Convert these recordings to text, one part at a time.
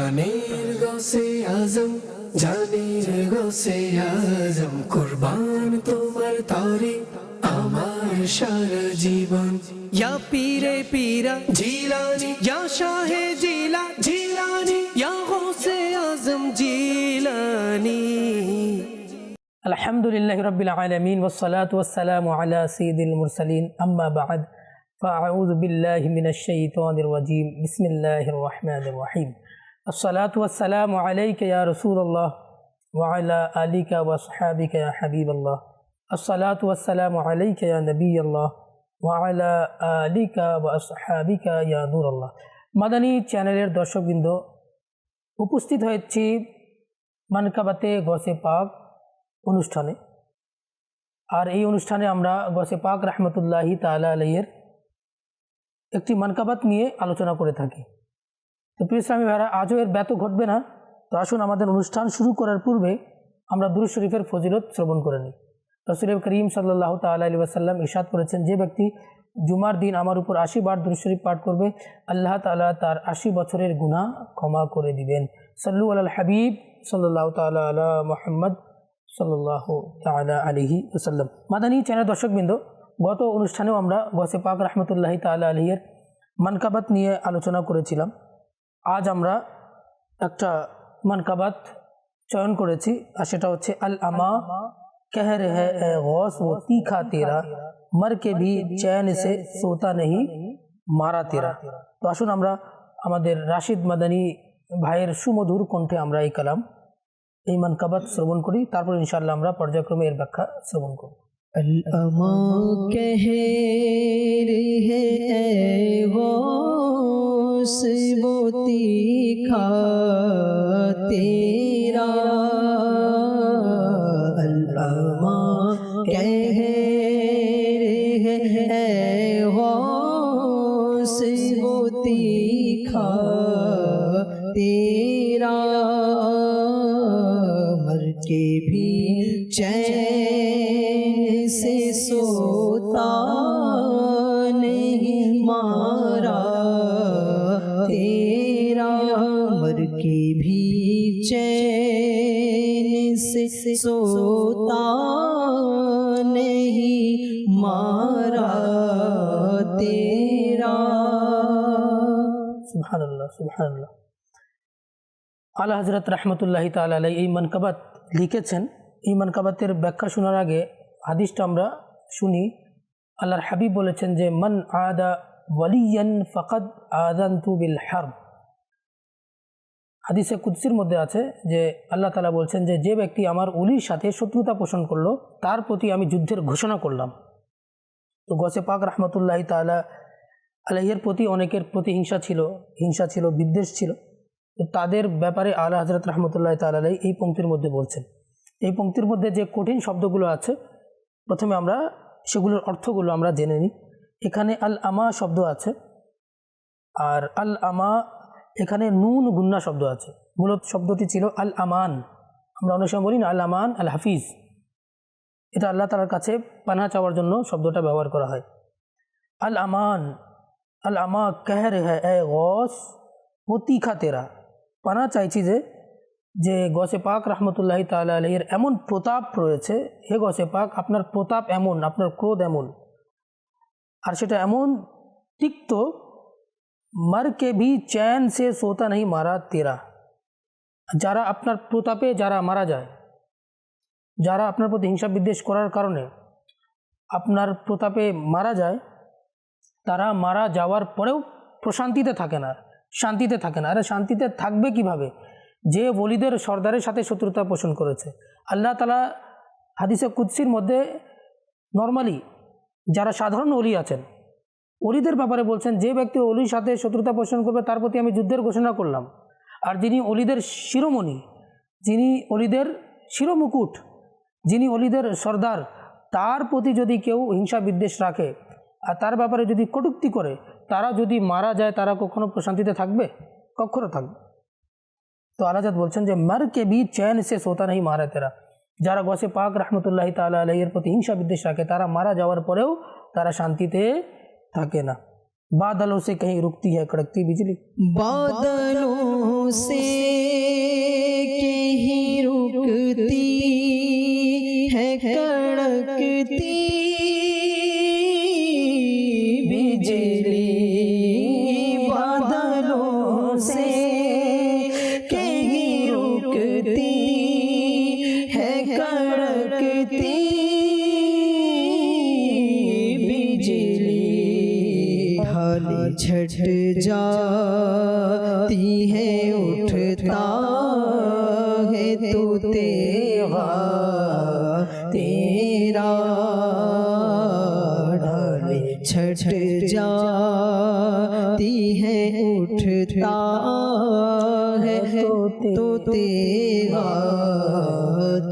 প্রাণের গসে আজম জানের গসে আজম কুরবান তোমার তরে আমার সারা জীবন ইয়া পীরে পীরা জিলানি ইয়া শাহে জিলা জিলানি ইয়া গসে আজম জিলানি الحمد لله رب العالمين والصلاة والسلام على سيد المرسلين أما بعد فأعوذ بالله من الشيطان الرجيم بسم الله الرحمن الرحيم আসসালাত ওয়াসালাম আলাইকে ইয়া রসুল্লাহ ওয়ালা আলিকা ওয়াসহাবিকা ইয়া হাবিব আল্লাহ আসসালাত ওয়াসালাম আলাইকে ইয়া নবী আল্লাহ ওয়ালা আলিকা ওয়াসহাবিকা ইয়া নূর আল্লাহ মাদানী চ্যানেলের দর্শকবৃন্দ, উপস্থিত হয়েছি মানকাবাতে গসে পাক অনুষ্ঠানে। আর এই অনুষ্ঠানে আমরা গসে পাক রহমতুল্লাহি তালা আলাইয়ের একটি মানকাবাত নিয়ে আলোচনা করে থাকি। তো প্রিয় ইসলামী ভাইরা, আজও এর ব্যত ঘটবে না। তো আসুন আমাদের অনুষ্ঠান শুরু করার পূর্বে আমরা দুরু শরীফের ফজিলত শ্রবণ করে নিই। রসুল করিম সাল্লাহ তাল্লাহ আলী ওয়াসাল্লাম ইশাদ করেছেন, যে ব্যক্তি জুমার দিন আমার উপর আশি বার দুরু শরীফ পাঠ করবে, আল্লাহ তালা তার আশি বছরের গুনাহ ক্ষমা করে দিবেন। সাল্লু আল হাবিব সাল্লাহ তালা আলা মোহাম্মদ সাল্লাহ তালা আলিহি ওসাল্লাম মাদানী চ্যানেল দর্শকবৃন্দ, গত অনুষ্ঠানেও আমরা গসে পাক রহমতুল্লাহি তালা আলহিয়ের মানকাবাত নিয়ে আলোচনা করেছিলাম। আজ আমরা একটা মানকাবাত চয়ন করেছি, আর সেটা হচ্ছে আল আমা কেহরে হস ও তীখা তেরা, মর কে ভি চয়ন সে সোতা নেই মারা তেরা। তো আসুন আমরা আমাদের রাশিদ মাদানী ভাইয়ের সুমধুর কণ্ঠে আমরা এই কালাম, এই মানকাবাত শ্রবণ করি, তারপর ইনশাল্লাহ আমরা পর্যায়ক্রমে এর ব্যাখ্যা শ্রবণ করব। الأما كهر ہے اے سے وہ تیکھا تیرا اللہ সুবহানাল্লাহ সুবহানাল্লাহ। আলা হজরত রহমতুল্লাহি তালা আলাই এই মানকাবাত লিখেছেন। এই মানকাবাতের ব্যাখ্যা শোনার আগে হাদিসটা আমরা শুনি। আল্লাহর হাবিব বলেছেন যে, মান আদা ওয়ালিয়ান ফকদ আদান্তু বিল হার্ব। হাদিসে কুদ্সির মধ্যে আছে যে, আল্লাহ তালা বলছেন যে যে ব্যক্তি আমার উলির সাথে শত্রুতা পোষণ করল, তার প্রতি আমি যুদ্ধের ঘোষণা করলাম। তো গসে পাক রহমতুল্লাহি তালা আলাইয়ের প্রতি অনেকের প্রতি হিংসা ছিল হিংসা ছিল, বিদ্বেষ ছিল। তো তাদের ব্যাপারে আলা হজরত রহমতুল্লাহ তালাই এই পঙ্ক্তির মধ্যে বলছেন। এই পঙ্ক্তির মধ্যে যে কঠিন শব্দগুলো আছে, প্রথমে আমরা সেগুলোর অর্থগুলো আমরা জেনে নিই। এখানে আল আমা শব্দ আছে, আর আল আমা, এখানে নুন গুন্না শব্দ আছে। মূলত শব্দটি ছিল আল আমান। আমরা অনেক সময় বলি না, আল আমান, আল হাফিজ। এটা আল্লাহ তালার কাছে পানা চাওয়ার জন্য শব্দটা ব্যবহার করা হয়। আল আমান আল আমা কেহর হ্যাঁ এ গস ও তিখা তেরা পানা চাইছি যে যে গসে পাক রহমতুল্লাহি তালা আলহির এমন প্রতাপ রয়েছে হে গসে পাক আপনার প্রতাপ এমন আপনার ক্রোধ এমন আর সেটা এমন তিক্ত মার কে ভি চ্যান সে সোতা নেই মারা তেরা যারা আপনার প্রতাপে যারা মারা যায় যারা আপনার প্রতি হিংসা বিদ্বেষ করার কারণে আপনার প্রতাপে মারা যায় তারা মারা যাওয়ার পরেও প্রশান্তিতে থাকে না, শান্তিতে থাকে না। আরে শান্তিতে থাকবে কীভাবে? যে বলিদের সর্দারের সাথে শত্রুতা পোষণ করেছে। আল্লাহ তালা হাদিসে কুৎসির মধ্যে নর্মালি যারা সাধারণ অলি আছেন অলিদের ব্যাপারে বলছেন, যে ব্যক্তি অলির সাথে শত্রুতা পোষণ করবে তার প্রতি আমি যুদ্ধের ঘোষণা করলাম। আর যিনি অলিদের শিরোমণি, যিনি অলিদের শিরোমুকুট, যিনি অলিদের সর্দার, তার প্রতি যদি কেউ হিংসা বিদ্বেষ রাখে আর তার ব্যাপারে যদি কটুক্তি করে, তারা যদি মারা যায়, তারা কখনো প্রশান্তিতে থাকবে? কখনো থাকবে। তো আলাজাদ বলছেন যে, মার কে বি চ্যান সে সোতা নেই মারা তেরা। যারা গসে পাক রহমতুল্লাহ তালা আলহের প্রতি হিংসা বিদ্বেষ রাখে, তারা মারা যাওয়ার পরেও তারা শান্তিতে থাকে না। বাদলো সে কहीं রুকতি হ্যাঁ কড়কতি বিজলি। বাদলো সে बादलों से उठता है तो तेरा तेरा ढाले छठ जाती है उठता है तो तेरा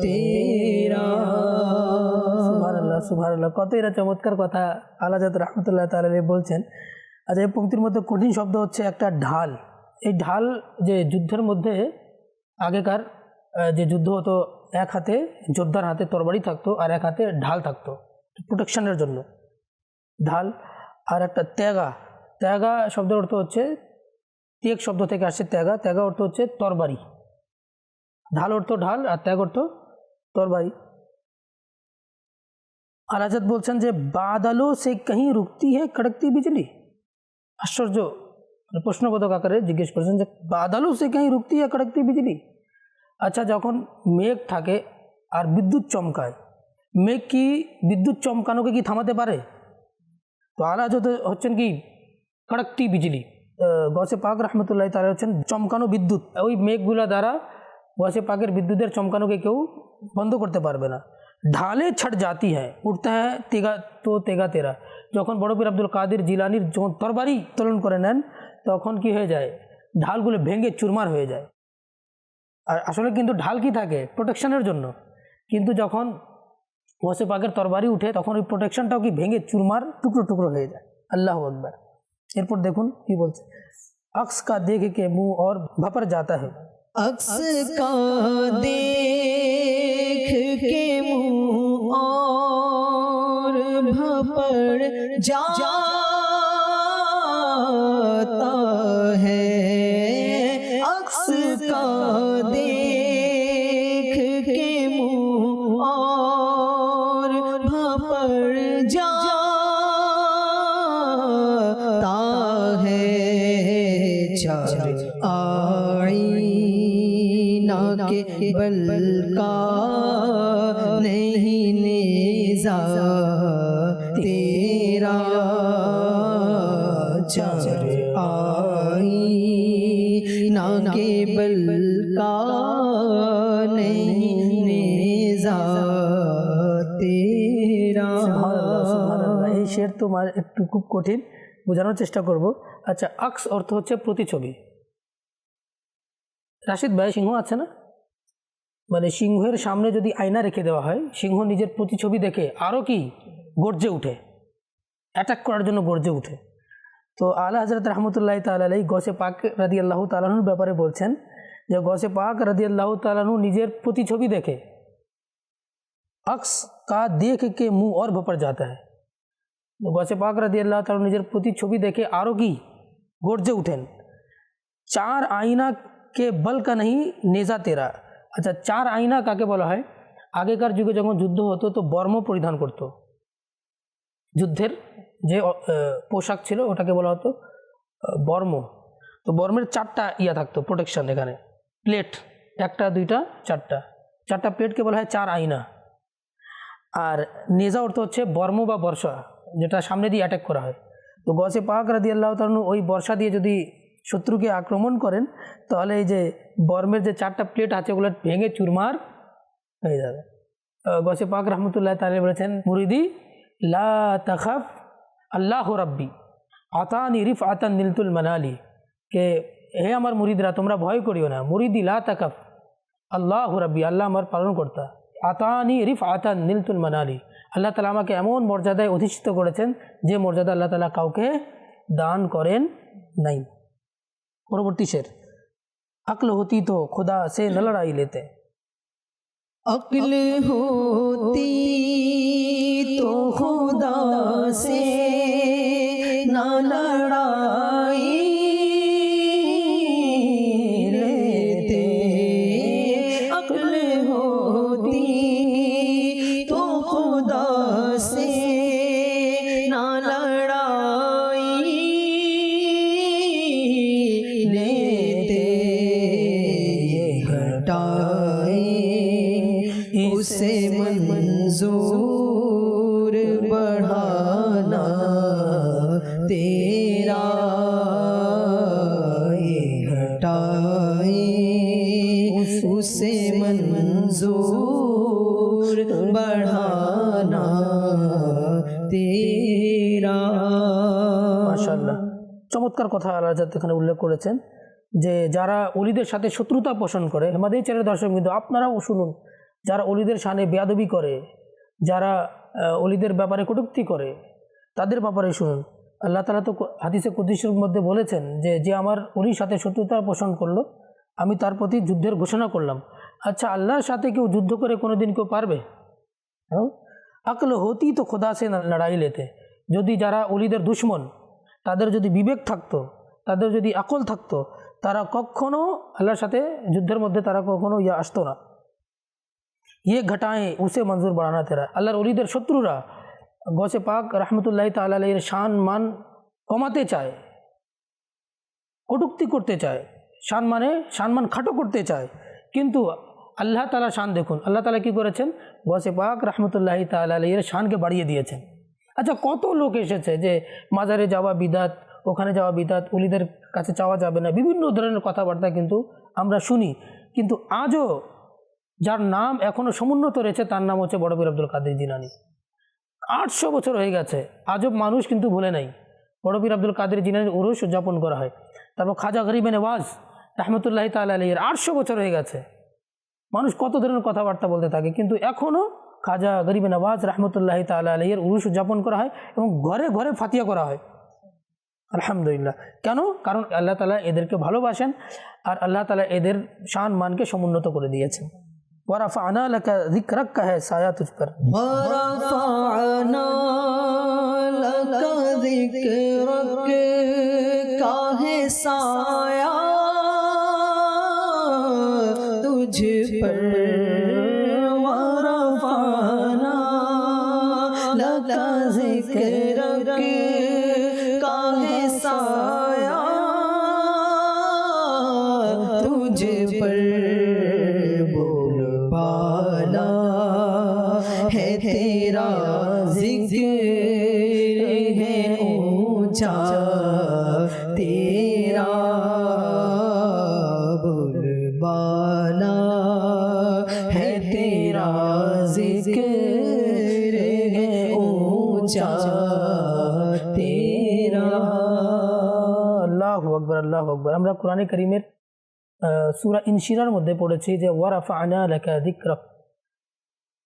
तेरा সুবহানাল্লাহ সুবহানাল্লাহ কত এরা চমৎকার কথা আলাজাত রহমতুল্লাহ তাআলা বলছেন আচ্ছা এই পঙ্ক্তির মধ্যে কঠিন শব্দ হচ্ছে একটা ঢাল। এই ঢাল যে যুদ্ধের মধ্যে আগেকার যে যুদ্ধ হতো, এক হাতে যোদ্ধার হাতে তরবারি থাকতো আর এক হাতে ঢাল থাকতো, প্রোটেকশনের জন্য। ঢাল আর একটা ত্যাগা। ত্যাগা শব্দের অর্থ হচ্ছে ত্যাগ শব্দ থেকে আসছে ত্যাগা। ত্যাগা অর্থ হচ্ছে তরবারি। ঢাল অর্থ ঢাল আর ত্যাগ অর্থ তরবারি। আর আজাদ বলছেন যে, বাদালো সে কहीं রুকতি है কড়কতি বিজলি। আশ্চর্য। মানে প্রশ্নবোধক আকারে জিজ্ঞেস করেছেন যে, বাদালো সে কहीं রুকতি কড়কতি বিজলি আচ্ছা যখন মেঘ থাকে আর বিদ্যুৎ চমকায়, মেঘ কি বিদ্যুৎ চমকানোকে কি থামাতে পারে? তো আলা আজাদ হচ্ছেন কি, কড়কতি বিজলি গসে পাক রহমতুল্লাহ তারা হচ্ছেন চমকানো বিদ্যুৎ। ওই মেঘগুলা দ্বারা গসে পাকের বিদ্যুতের চমকানোকে কেউ বন্ধ করতে পারবে না। ঢালে ছট জাতি হ্যাঁ উঠতে হ্যাঁ তেগা, তো তেগা তেরা। যখন বড় পীর আব্দুল কাদের জিলানির যখন তরবারি উত্তোলন করে নেন তখন কি হয়ে যায় ঢালগুলো ভেঙে চুরমার হয়ে যায় আর আসলে কিন্তু ঢাল কি থাকে প্রোটেকশনের জন্য কিন্তু যখন ওয়াসে পাকের তরবারি উঠে তখন ওই প্রোটেকশনটাও কি ভেঙে চুরমার টুকরো টুকরো হয়ে যায় আল্লাহ আকবার এরপর দেখুন কি বলছে अक्स का देख के मुंह और भपर जाता है अक्स का देख के मुंह और भपड़ جاتا ہے عکس کا دیکھ کے منہ اور بھپڑ جاتا ہے چار آئی نہ کے بل کا সুবহানাল্লাহ। এই শের তো মার একটু খুব কঠিন বোঝানোর চেষ্টা করব আচ্ছা আক্স অর্থ হচ্ছে প্রতিছবি রাশিদ ভাই সিংহ আছে না মানে সিংহের সামনে যদি আয়না রেখে দেওয়া হয় সিংহ নিজের প্রতিছবি দেখে আরও কি গর্জে উঠে অ্যাটাক করার জন্য গর্জে উঠে তো আলা হজরত রহমতুল্লাহ তালাই গসে পাক রাদি আল্লাহ তালাহুর ব্যাপারে বলছেন যে গসে পাক রাদি আল্লাহ তালাহু নিজের প্রতিছবি দেখে अक्स का देख के मुंह और भपर जाता है তো গসে পাক রাদি আল্লাহ তার নিজের প্রতি ছবি দেখে আরও কি গর্জে উঠেন। চার আয়না কে বল কা নাহি নেজা তেরা। আচ্ছা চার আয়না কাকে বলা হয়? আগেকার যুগে যখন যুদ্ধ হতো তো বর্ম পরিধান করতো। যুদ্ধের যে পোশাক ছিল ওটাকে বলা হতো বর্ম। তো বর্মের চারটা ইয়া থাকতো প্রোটেকশন এখানে। প্লেট একটা, দুইটা, চারটা। চারটা প্লেটকে বলা হয় চার আয়না। আর নেজা অর্থ হচ্ছে বর্ম বা বর্ষা। যেটা সামনে দিয়ে অ্যাটাক করা হয়। তো গসে পাক রাদি আল্লাহ তালু ওই বর্ষা দিয়ে যদি শত্রুকে আক্রমণ করেন, তাহলে এই যে বর্মের যে চারটা প্লেট আছে, ওগুলো ভেঙে চুরমার হয়ে যাবে। গসে পাক রহমতুল্লাহ তালে বলেছেন, মুরিদি, লা তখাফ আল্লাহ রাব্বি, আতানি রিফ আতান নীলতুল মানালি। কে, হে আমার মুরিদরা, তোমরা ভয় করিও না। মুরিদি, লা তাকাফ আল্লাহ রাব্বি, আল্লাহ আমার পালন কর্তা আতানি রিফ আতান নীলতুল মানালি। আল্লাহ তালা আমাকে এমন মর্যাদায় অধিষ্ঠিত করেছেন যে মর্যাদা আল্লাহ তালা কাউকে দান করেন নাই। পরবর্তী শের। আকল হতি তো খোদা সে ন লড়াই লেতে। অকল হতি তো খোদা সে না কথা আল্লাহ এখানে উল্লেখ করেছেন যে যারা অলিদের সাথে শত্রুতা পোষণ করে আমাদের চ্যানেল দর্শক কিন্তু আপনারাও শুনুন। যারা অলিদের সানে বেয়াদবি করে, যারা অলিদের ব্যাপারে কটূক্তি করে, তাদের ব্যাপারে শুনুন। আল্লাহ তালা তো হাদিসে কুদ্দিসের মধ্যে বলেছেন যে যে আমার অলির সাথে শত্রুতা পোষণ করল, আমি তার প্রতি যুদ্ধের ঘোষণা করলাম। আচ্ছা আল্লাহর সাথে কেউ যুদ্ধ করে কোনো দিন কেউ পারবে? আকল হতি তো খোদা সে লড়াই লেতে যদি যারা অলিদের দুশ্মন তাদের যদি বিবেক থাকতো, তাদের যদি আকল থাকতো, তারা কখনো আল্লাহর সাথে যুদ্ধের মধ্যে তারা কখনো ইয়ে আসতো না। ইয়ে ঘটায় উসে মঞ্জুর বাড়ানা তেরা। আল্লাহর অলিদের শত্রুরা গসে পাক রহমতুল্লাহ তালের শান মান কমাতে চায়, কটুক্তি করতে চায়, শান মানে সম্মান খাটো করতে চায়। কিন্তু আল্লাহ তালা শান দেখুন, আল্লাহ তালা কী করেছেন? গসে পাক রহমতুল্লাহ তালের শানকে বাড়িয়ে দিয়েছেন। আচ্ছা কত লোক এসেছে যে মাজারে যাওয়া বিদাত, ওখানে যাওয়া বিদাত উলিদের কাছে চাওয়া যাবে না? বিভিন্ন ধরনের কথাবার্তা কিন্তু আমরা শুনি। কিন্তু আজও যার নাম এখনও সমুন্নত রয়েছে, তার নাম হচ্ছে বড়বীর আব্দুল কাদের জিনানি আটশো বছর হয়ে গেছে, আজব মানুষ কিন্তু ভুলে নাই। বড়বীর আব্দুল কাদের জিনানির উরুস উদযাপন করা হয়। তারপর খাজা গরিবে নেওয়াজ, রহমতুল্লাহ তাল আলীর আটশো বছর হয়ে গেছে। মানুষ কত ধরনের কথাবার্তা বলতে থাকে, কিন্তু এখনও খাজা গরিব নওয়াজ রহমতুল্লাহ তালা আলহের উরুষ উদযাপন করা হয় এবং ঘরে ঘরে ফাতিয়া করা হয়। আলহামদুলিল্লাহ। কেন? কারণ আল্লাহ তালা এদেরকে ভালোবাসেন আর আল্লাহ তালা এদের শান মানকে সমুন্নত করে দিয়েছেন। ورفعنا لك ذكرك ہے سایہ تجھ پر ورفعنا لك ذكرك کا ہے سایہ مجھ پر بول پالا ہے تیرا ذکر ہے اونچا، تیرا بول بالا ہے تیرا ذکر ہے اونچا، تیرا اللہ اکبر اللہ اکبر۔ ہمارا قرآن کریمیر সুরা ইনশিরার মধ্যে পড়েছি যে ওয়ারাফা আনা লেখা দিকরক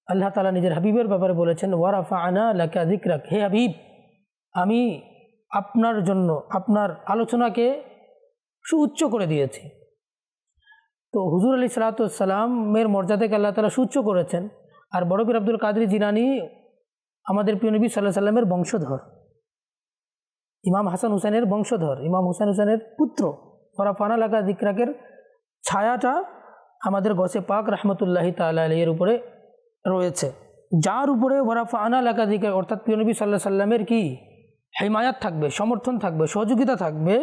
আল্লাহ তালা নিজের হাবিবের ব্যাপারে বলেছেন ওয়ারাফা আনা লেখা দিকরক হে হাবিব, আমি আপনার জন্য, আপনার আলোচনাকে সুউচ্চ করে দিয়েছি। তো হুজুর আলী সালাতামের মর্যাদাকে আল্লাহ তালা সুচ্চ করেছেন। আর বড়বীর আব্দুল কাদের জিনানি আমাদের প্রিয় নবী সাল্লাহ সাল্লামের বংশধর। ইমাম হাসান হুসেনের বংশধর, ইমাম হুসেন হুসেনের পুত্র। ফরাফানা লাগা দিকরাকের ছায়াটা আমাদের গসে পাক রহমতুল্লাহি তালা আলিয়ের উপরে রয়েছে। যার উপরে ওরাফানা লাগা দিকর অর্থাৎ পিয়নবী সাল্লাহ সাল্লামের কি? হেমায়াত থাকবে, সমর্থন থাকবে, সহযোগিতা থাকবে।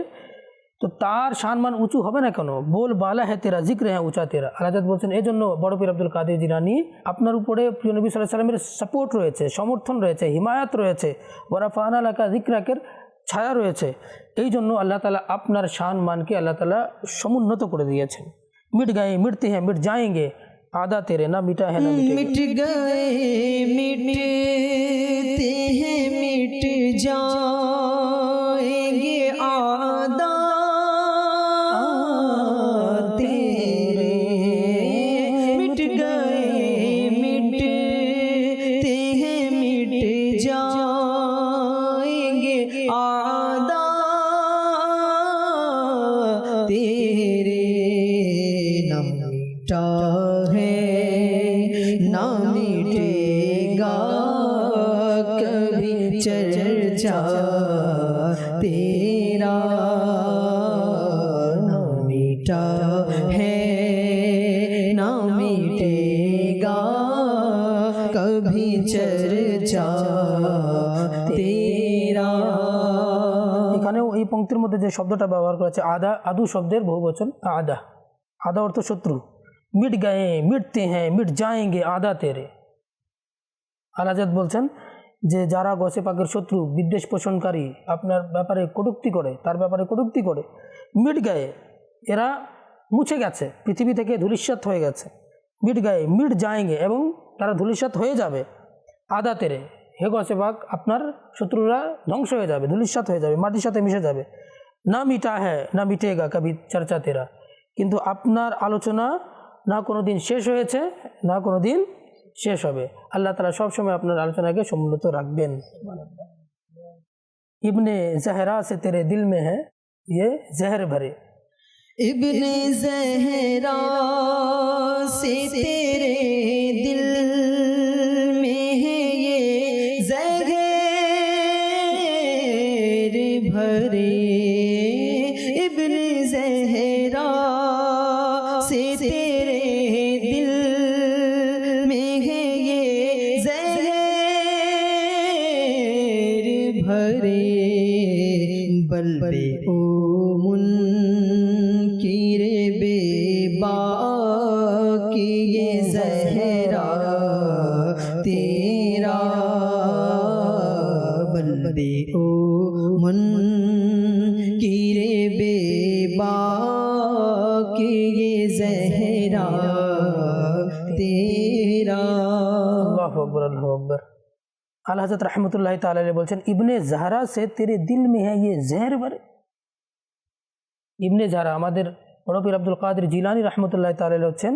তো তার সম্মান উঁচু হবে না কেন? বল বালা হ্যাঁ তেরা জিক্র হ্যাঁ উঁচা তেরা। আলাজাদ বলছেন এই জন্য বড় পীর আব্দুল কাদের জিরানি আপনার উপরে প্রিয় নবী সাল্লাহ সাল্লামের সাপোর্ট রয়েছে, সমর্থন রয়েছে, হিমায়াত রয়েছে। ওরাফানা লাগা জিক্রাকের ছায়া রয়েছে, এই জন্য আল্লাহ তালা আপনার শান মানকে আল্লাহ তালা সমুন্নত করে দিয়েছেন। মিট গায়ে মিটতে হ্যাঁ মিট যায়েঙ্গে, আদা তেরে না মিটা হ্যাঁ মিট গায়ে হ্যাঁ, মিট मिटते हैं শব্দটা ব্যবহার করেছে আদা, আদু শব্দের বহু বচন আদা। আদা অর্থ শত্রু। মিট গায়ে, মিটতে হ্যাঁ মিট যাएंगे আদা তেরে। আলাজাদ বলছেন যে যারা গসে পাকের শত্রু, বিদ্বেষ পোষণকারী, আপনার ব্যাপারে কটুক্তি করে, তার ব্যাপারে কটুক্তি করে, মিট গায়ে, এরা মুছে গেছে, পৃথিবী থেকে ধুলিস্বাত হয়ে গেছে। মিট গায়ে, মিট যায়গে এবং তারা ধুলিস্বাত হয়ে যাবে। আদা তেরে। হে গছে বাঘ আপনার শত্রুরা ধ্বংস হয়ে যাবে ধুলিস্বাত হয়ে যাবে, মাটির সাথে মিশে যাবে। না মিটা হ্যাঁ না মিটে গা কবি চর্চা তেরা। কিন্তু আপনার আলোচনা না কোনো দিন শেষ হয়েছে, না কোনো দিন শেষ হবে। আল্লাহ তালা সবসময় আপনার আলোচনাকে সমুন্নত রাখবেন। ইবনে জাহেরা সে তেরে দিল মে হ্যাঁ ইয়ে জহর ভরে। ইবনে জহরা সে তেরে দিল হাজরত রহমতুল্লাহ তাল বলছেন, ইবনে জাহারা সে তেরে দিল মে হ্যাঁ ইয়ে জেহর বারে। ইবনে জাহারা আমাদের বড়পীর আব্দুল কাদের জিলানি রহমতুল্লাহ তাল হচ্ছেন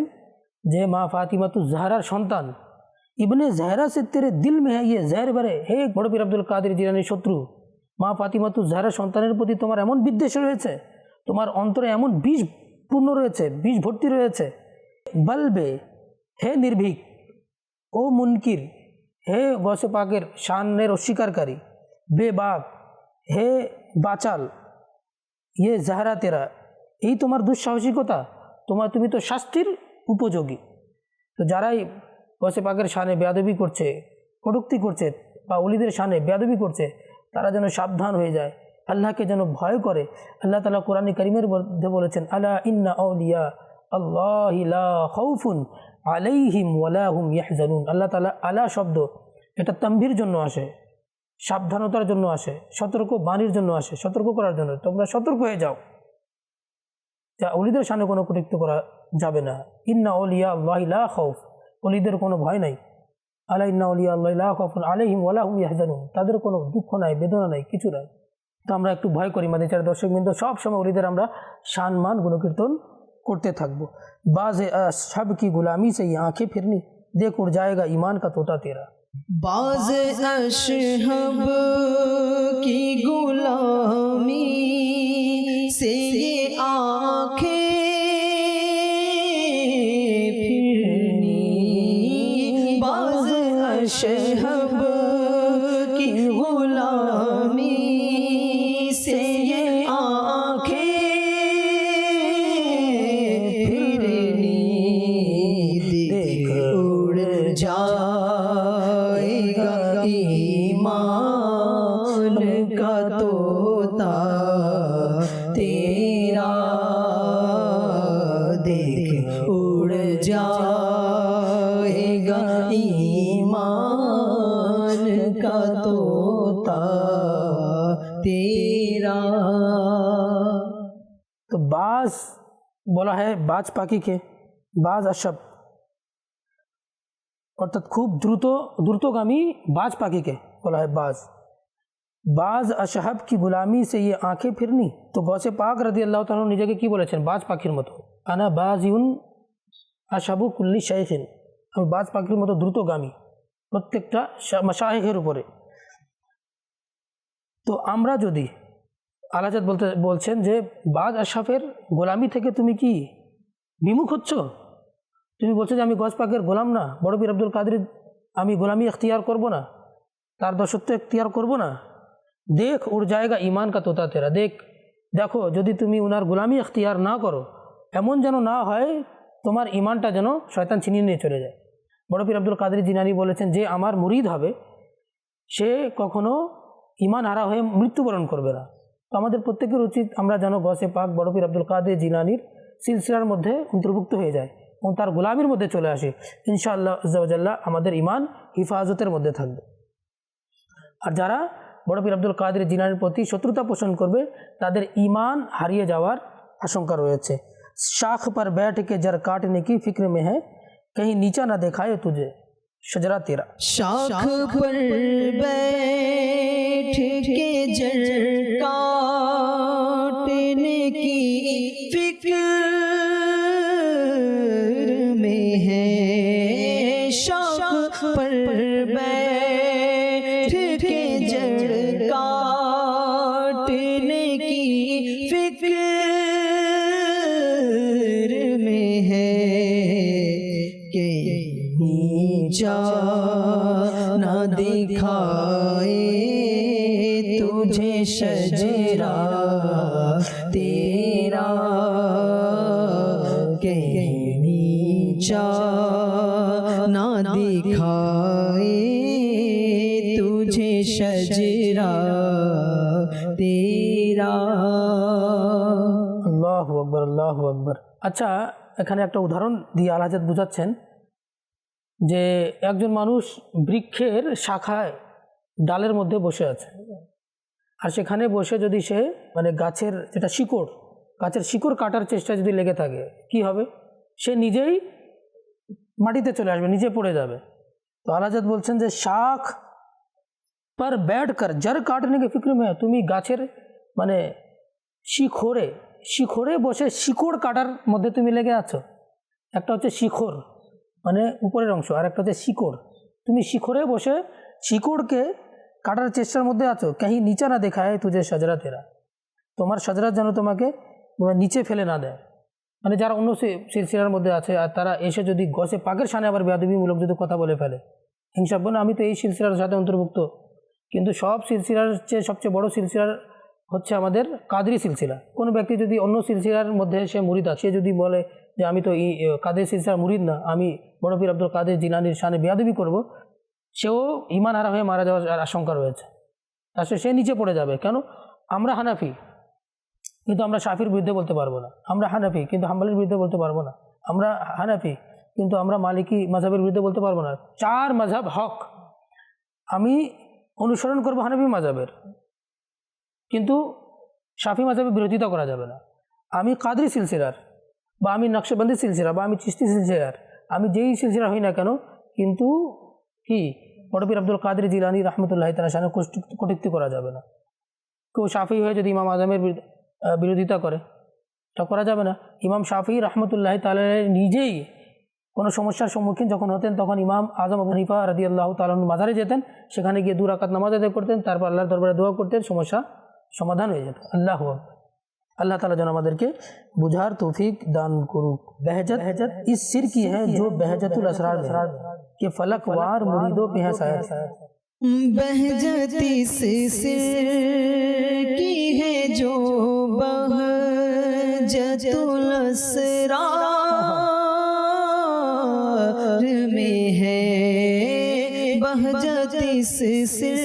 যে মা ফাতিমাতু জাহারার সন্তান। ইবনে জাহরা সে তেরে দিল মে হ্যাঁ ইয়ে জেহর বারে। হে বড়পীর আব্দুল কাদের জিলানির শত্রু, মা ফাতিমাতু জাহরা সন্তানের প্রতি তোমার এমন বিদ্বেষ রয়েছে, তোমার অন্তরে এমন বিষ পূর্ণ রয়েছে, বিষ ভর্তি রয়েছে। বলবে, হে নির্ভীক, ও মুনকির হে গসে পাকের শানের অস্বীকারী বেবাক হে বাচাল ইয়ে জাহারা তেরা, এই তোমার দুঃসাহসিকতা, তোমার তুমি তো শাস্তির উপযোগী। তো যারাই গসে পাকের শানে বেয়াদবি করছে, কটুক্তি করছে বা অলিদের শানে বেয়াদবি করছে, তারা যেন সাবধান হয়ে যায়, আল্লাহকে যেন ভয় করে। আল্লাহ তালা কোরআন করিমের মধ্যে বলেছেন আল্লাহ ইন্না আউলিয়া আল্লাহ আলাইহিম ওয়ালাহুম ইয়াহজানুন। আল্লাহ তালা আলা শব্দ, এটা তাম্ভির জন্য আসে, সাবধানতার জন্য আসে, সতর্ক বাণীর জন্য আসে, সতর্ক করার জন্য। তোমরা সতর্ক হয়ে যাও। যা অলিদের সামনে কোনো কটুক্ত করা যাবে না। ইন্না অলিয়া আল্লাহ লা খৌফ অলিদের কোনো ভয় নাই। আলা ইন্না অলিয়া আল্লাহ লা খৌফুন আলাইহিম ওয়ালাহুম ইয়াহজানুন। তাদের কোনো দুঃখ নাই, বেদনা নাই, কিছু নাই। তো আমরা একটু ভয় করি মাদের চার দর্শক বিন্দু সব সময় অলিদের আমরা সম্মান, গুণকীর্তন اڑتے تھک بو۔ باز اصحب کی غلامی سے یہ آنکھیں پھرنی۔ دیکھ اڑ جائے گا ایمان کا طوطا تیرا۔ باز اصحب کی غلامی ایمان کا توتا تیرا۔ تو بعض بولا ہے، بعض پاکی کے، بعض اشب۔ اور تتخوب درتو درتو گامی بعض پاکی کے، بولا ہے بعض۔ بعض اشہب کی غلامی سے یہ آنکھیں پھرنی۔ تو غوث پاک رضی اللہ تعالیٰ نے جگہ کی بولا چین بعض پاکر مت ہو انا بعض اشب و کلی شیخن۔ আমি বাজ পাখির মতো দ্রুতগামী প্রত্যেকটা শাহেখের উপরে। তো আমরা যদি আলাজাদ বলতে, বলছেন যে, বাজ আশরাফের গোলামি থেকে তুমি কি বিমুখ হচ্ছ? তুমি বলছো যে, আমি গজ পাকের গোলাম না, বড় পীর আব্দুল কাদের, আমি গোলামি এখতিয়ার করব না, তার দশত্ব এখতিয়ার করব না। দেখ উড় জায়গা ইমান কা তোতা তেরা, দেখ। দেখো, যদি তুমি উনার গোলামি এখতিয়ার না করো, এমন যেন না হয়, তোমার ইমানটা যেন শয়তান ছিনিয়ে নিয়ে চলে যায়। বড়পীর আব্দুল কাদের জিনানি বলেছেন যে আমার মুরিদ হবে, সে কখনো ইমান হারা হয়ে মৃত্যুবরণ করবে না। তো আমাদের প্রত্যেকের উচিত আমরা যেন গসে পাক বড়পীর আব্দুল কাদের জিনানির সিলসিলার মধ্যে অন্তর্ভুক্ত হয়ে যায় এবং তার গোলামির মধ্যে চলে আসে। ইনশাআল্লাহ আজাল্লাহ আমাদের ইমান হিফাজতের মধ্যে থাকবে। আর যারা বড়পীর আব্দুল কাদের জিনানির প্রতি শত্রুতা পোষণ করবে, তাদের ইমান হারিয়ে যাওয়ার আশঙ্কা রয়েছে। শাখ পর ব্যাটকে যার জার কাটনে কি মেহে کہیں نیچا نہ دکھائے تجھے شجرا تیرا۔ شاخ پر بیٹھ کے جڑ शजरा तेरा के नीचा न दिखाए तुझे शजरा तेरा আল্লাহ আকবর আল্লাহ আকবর আচ্ছা এখানে একটা উদাহরণ দিয়ে আলহাজাত বুঝাচ্ছেন যে একজন মানুষ বৃক্ষের শাখায় ডালের মধ্যে বসে আছে আর সেখানে বসে যদি সে মানে গাছের যেটা শিকড়, গাছের শিকড় কাটার চেষ্টা যদি লেগে থাকে, কি হবে? সে নিজেই মাটিতে চলে আসবে, নিচে পড়ে যাবে। তো আলাজাদ বলছেন যে, শাখ পর ব্যাট কর জর কাটনে কে ফিক্র মে তুমি গাছের মানে শিখরে শিখরে বসে শিকড় কাটার মধ্যে তুমি লেগে আছো। একটা হচ্ছে শিখর মানে উপরের অংশ আর একটা হচ্ছে শিকড়। তুমি শিখরে বসে শিকড়কে কাটার চেষ্টার মধ্যে আছো, কাহি নিচে না দেখায় তুঝে সাজরা তেরা। তোমার সাজরা যেন তোমাকে নিচে ফেলে না দেয়। মানে যারা অন্য সিলসিলার মধ্যে আছে, আর তারা এসে যদি গছে পাকের সামনে আবার বেয়াদবিমূলক যদি কথা বলে ফেলে। হিংসা বলে, আমি তো এই সিলসিলার সাথে অন্তর্ভুক্ত। কিন্তু সব সিলসিলার চেয়ে সবচেয়ে বড় সিলসিলার হচ্ছে আমাদের কাদরি সিলসিলা। কোনো ব্যক্তি যদি অন্য সিলসিলার মধ্যে সে মুরিদ আছে, সে যদি বলে যে আমি তো এই কাদের সিলসিলার মুরিদ না, আমি বড় পীর আব্দুল কাদের জিলানির সামনে বেয়াদবি করব সেও ইমান হারা হয়ে মারা যাওয়ার আশঙ্কা রয়েছে। আসলে সে নিচে পড়ে যাবে। কেন? আমরা হানাফি, কিন্তু আমরা শাফির বিরুদ্ধে বলতে পারব না। আমরা হানাফি, কিন্তু হাম্বালির বিরুদ্ধে বলতে পারব না। আমরা হানাফি, কিন্তু আমরা মালিকি মাঝহাবের বিরুদ্ধে বলতে পারব না। চার মাঝহাব হক। আমি অনুসরণ করব হানাফি মাঝহাবের কিন্তু শাফি মাঝহাবের বিরোধিতা করা যাবে না। আমি কাদরি সিলসিলার, বা আমি নকশবন্দি সিলসিলা, বা আমি চিস্তি সিলসিলার, আমি যেই সিলসিলা হই না কেন, কিন্তু কি বটবীর আব্দুল কাদের জিলানি রহমতুল্লাহ তালা সামনে কটুক্তি করা যাবে না। কেউ সাফি হয়ে যদি ইমাম আজমের বিরোধিতা করে তা করা যাবে না। ইমাম সাফি রহমতুল্লাহ তালের নিজেই কোনো সমস্যার সম্মুখীন যখন হতেন তখন ইমাম আজম আবু হিফা রাদি আল্লাহ তালন মাজারে যেতেন। সেখানে গিয়ে দুরাকাত নামাজ আদায় করতেন তারপর আল্লাহর দরবারে দোয়া করতেন সমস্যা সমাধান হয়ে যেত। আল্লাহ আল্লাহ তালা যেন আমাদেরকে বুঝার তৌফিক দান করুক। বেহজত হেজত ইস সির কি হ্যাঁ জো আসরার کہ فلک وار مریدوں پہ ہے بہ جاتی سے سر کی ہے جو بہجت الاسرار میں ہے۔ بہ جاتی سے سر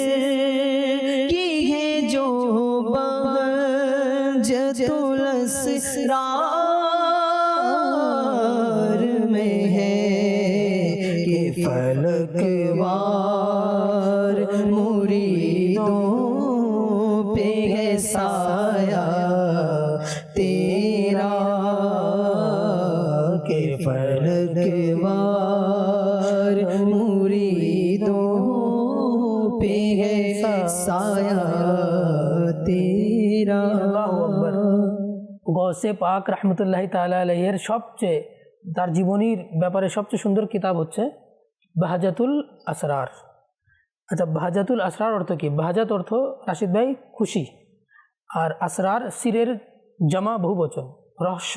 গসে পাক রহমতুল্লাহ তালা আলাইয়ের সবচেয়ে, তার জীবনীর ব্যাপারে সবচেয়ে সুন্দর কিতাব হচ্ছে বাহাজাতুল আসরার। আচ্ছা বাহাজাতুল আসরার অর্থ কি? বাহাজাত অর্থ, রাশিদ ভাই, খুশি। আর আসরার সিরের জামা বহু বচন রহস্য।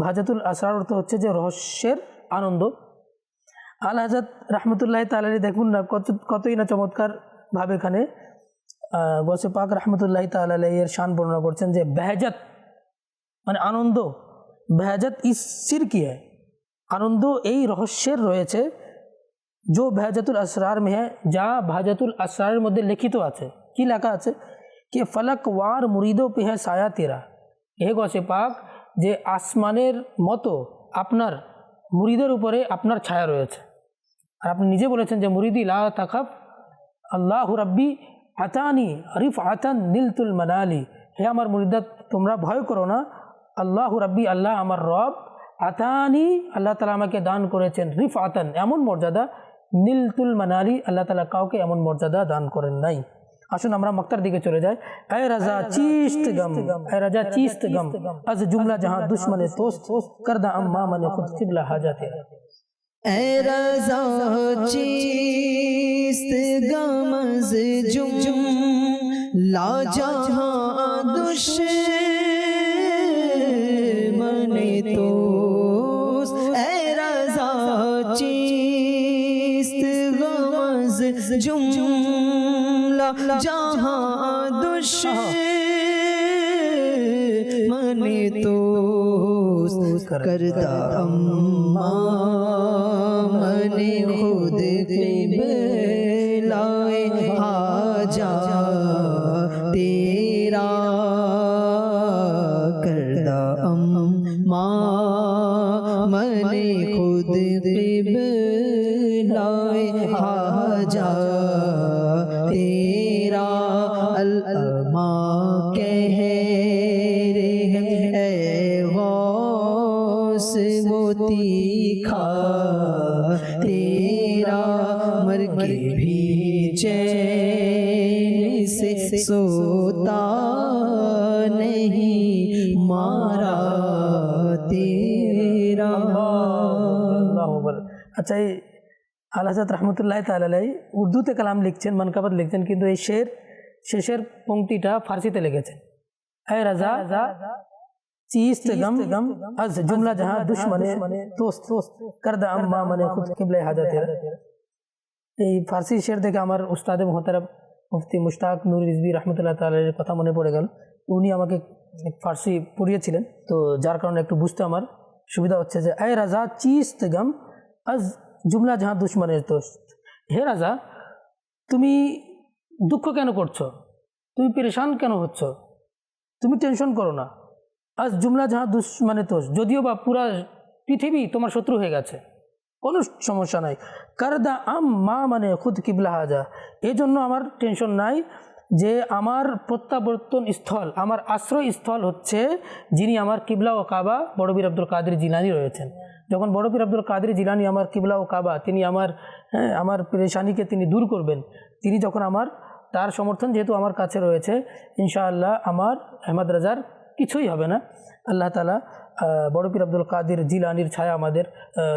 বাহাজাতুল আসরার অর্থ হচ্ছে যে রহস্যের আনন্দ। আল হাজাত রহমতুল্লাহ তালারি দেখুন না, কত, কতই না চমৎকার ভাবে এখানে। গসে পাক রহমতুল্লাহ তালের শান বর্ণনা করছেন যে বেহজাত মানে আনন্দ। ভেজাত ইসির কি আনন্দ এই রহস্যের রয়েছে জো ভেজাতুল আসরার মেহে যা ভাজাতুল আসরারের মধ্যে লিখিত আছে। কি লেখা আছে? কে ফলক ওয়ার মুরিদো পে হ্যাঁ সায়া তেরা। হে গসে পাক, যে আসমানের মতো আপনার মুরিদের উপরে আপনার ছায়া রয়েছে। আর আপনি নিজে বলেছেন যে মুরিদি লা তাকাব আল্লাহ রাব্বি আতানি হরিফ আতান নীলতুল মানালি। হে আমার মুরিদাত তোমরা ভয় করো না আল্লাহ রাব্বি আল্লাহ আমার রব আতানি আল্লাহ তালা আমাকে দান করেছেন রিফ আতান এমন মর্যাদা। নীলতুল মানালি আল্লাহ তালা কাউকে এমন মর্যাদা দান করেন নাই। আসুন আমরা মক্তার দিকে চলে যাই। এ রাজা চিস্ত গম। এ রাজা চিস্ত গম। আজ জুমলা জাহাঁ দুশ্মনে তোস্ত করদা আম্মা মানে খুদ কিবলা হাজা তেরা এ রাজা চিস্ত গমজ জুম লা জাহাঁ کرتا اماں من خود پہ لائے حاجہ تیرے আচ্ছা এই আলহাজাত রহমতুল্লাহ তালাই উর্দুতে কালাম লিখছেন মনকাবাত লিখছেন কিন্তু এই শের শেষের পংক্তিটা ফার্সিতে লিখেছেন। এ রাজা আম্মা মানে খুদ কিবলে হাজাতে এই ফার্সি শের দেখে আমার উস্তাদে মোহতারাম মুফতি মুশতাক নুর রিজবি রহমতুল্লাহ তালের কথা মনে পড়ে গেল। উনি আমাকে ফার্সি পড়িয়েছিলেন তো যার কারণে একটু বুঝতে আমার সুবিধা হচ্ছে যে এ রাজা চিস্ত গম আজ জুমলা জাহাঁ দুশ্মনের দোস্ত হে রাজা, তুমি দুঃখ কেন করছ? তুমি পরেশান কেন হচ্ছ? তুমি টেনশন করো না। আজ জুমলা জাহাঁ দুশ্মনের দোষ। যদিও বা পুরা পৃথিবী তোমার শত্রু হয়ে গেছে। কোনো সমস্যা নাই। কারদা আম মা মানে খুদ কিবলা হাজা। এই জন্য আমার টেনশন নাই যে আমার প্রত্যাবর্তন স্থল, আমার আশ্রয় স্থল হচ্ছে যিনি আমার কিবলা ও কাবা বড়বীর আব্দুল কাদের জিলানি রয়েছেন। যখন বড় পীর আব্দুল কাদের জিলানি আমার কিবলা ও কাবা তিনি আমার হ্যাঁ, আমার পেরেশানিকে তিনি দূর করবেন। তিনি যখন আমার তার সমর্থন যেহেতু আমার কাছে রয়েছে ইনশাআল্লাহ আমার আহমদ রাজার কিছুই হবে না। আল্লাহ তালা বড় পীর আব্দুল কাদের জিলানির ছায়া আমাদের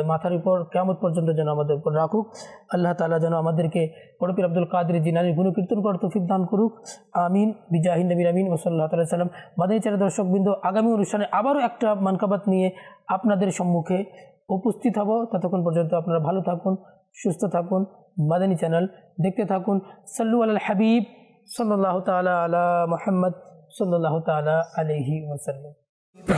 মাথার উপর কেমন পর্যন্ত যেন আমাদের উপর রাখুক। আল্লাহ তালা যেন আমাদেরকে বড় পীর আব্দুল কাদের জিলানির গুণকীর্তন করার তৌফিক দান করুক। আমিন। বিজাহিন নবীন আমিন। ওসল্লাহ তাল্লাহ সাল্লাম মাদানী চারা দর্শকবৃন্দ, আগামী অনুষ্ঠানে আবারও একটা মানকাবাত নিয়ে আপনাদের সম্মুখে উপস্থিত হব। ততক্ষণ পর্যন্ত আপনারা ভালো থাকুন, সুস্থ থাকুন। মাদানী চ্যানেল দেখতে থাকুন। সাল্লু আল হাবিব সাল্লাহ তালা আলা মোহাম্মদ সাল্লাহ তালা আলহি ওসাল্লাম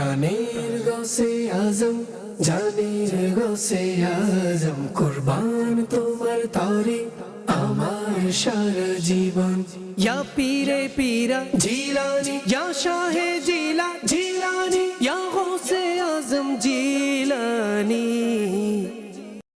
প্রাণের গসে আজম জানের গসে আজম। কুরবান তোমার তরে আমার সারা জীবন। ইয়া পীরে পীরা জিলানি। ইয়া শাহে জিলা জিলানি। ইয়া গসে আজম জিলানি।